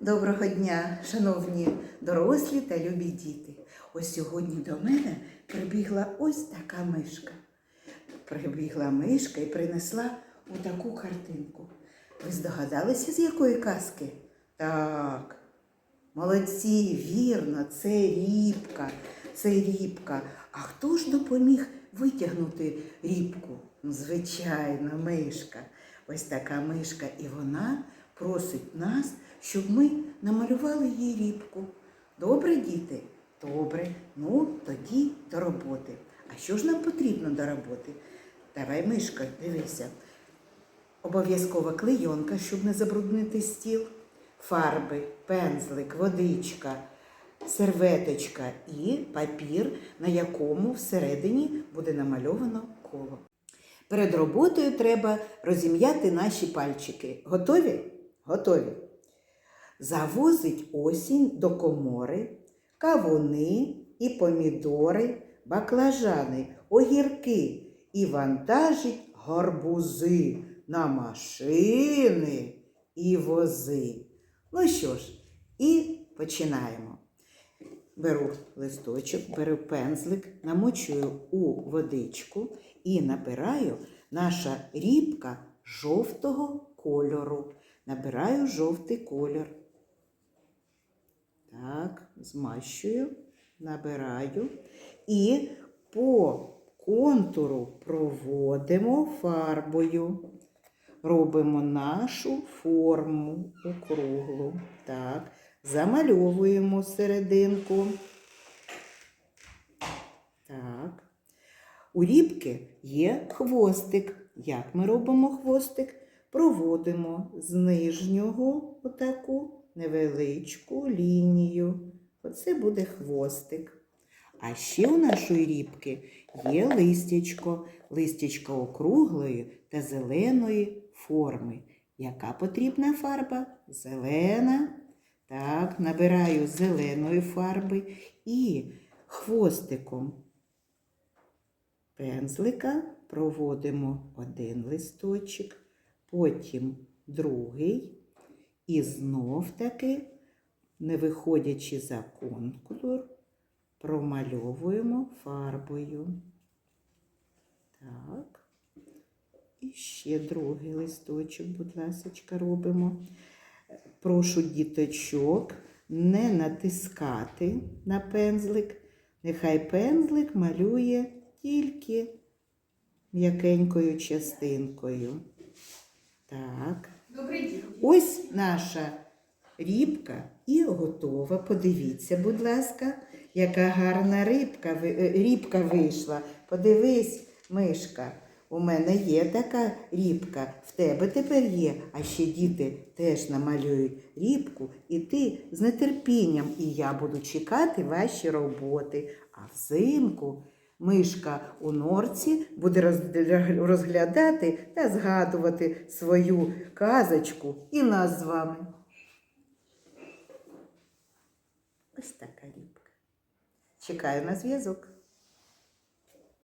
Доброго дня, шановні дорослі та любі діти. Ось сьогодні до мене прибігла ось така мишка. Прибігла мишка і принесла отаку картинку. Ви здогадалися, з якої казки? Так. Молодці, вірно, це рібка, це рібка. А хто ж допоміг витягнути рібку? Звичайно, мишка. Ось така мишка, і вона просить нас, щоб ми намалювали їй рібку. Добре, діти? Добре. Ну, тоді до роботи. А що ж нам потрібно до роботи? Давай, мишка, дивися. Обов'язкова клейонка, щоб не забруднити стіл, фарби, пензлик, водичка, серветочка і папір, на якому всередині буде намальовано коло. Перед роботою треба розім'яти наші пальчики. Готові? Готові. Завозить осінь до комори, кавуни і помідори, баклажани, огірки і вантажить гарбузи на машини і вози. Ну що ж, і починаємо. Беру листочок, беру пензлик, намочую у водичку і набираю наша рібка жовтого кольору. Набираю жовтий кольор. Так, змащую, набираю. І по контуру проводимо фарбою. Робимо нашу форму округлу. Так, замальовуємо серединку. Так. У рібки є хвостик. Як ми робимо хвостик? Проводимо з нижнього отаку невеличку лінію. Оце буде хвостик. А ще у нашої рібки є листячко, листячко округлої та зеленої форми. Яка потрібна фарба? Зелена. Так, набираю зеленої фарби і хвостиком пензлика проводимо один листочок, потім другий. І знов таки, не виходячи за контур, промальовуємо фарбою. Так. І ще другий листочок, будь ласка, робимо. Прошу діточок не натискати на пензлик. Нехай пензлик малює тільки м'якенькою частинкою. Так. Добрий день. Ось наша рібка і готова. Подивіться, будь ласка, яка гарна рибка, е, рібка вийшла. Подивись, мишка. У мене є така рібка, в тебе тепер є, а ще діти теж намалюють рібку, і ти з нетерпінням, і я буду чекати ваші роботи. А взимку мишка у норці буде розглядати та згадувати свою казочку і нас з вами. Ось така рібка. Чекаю на зв'язок.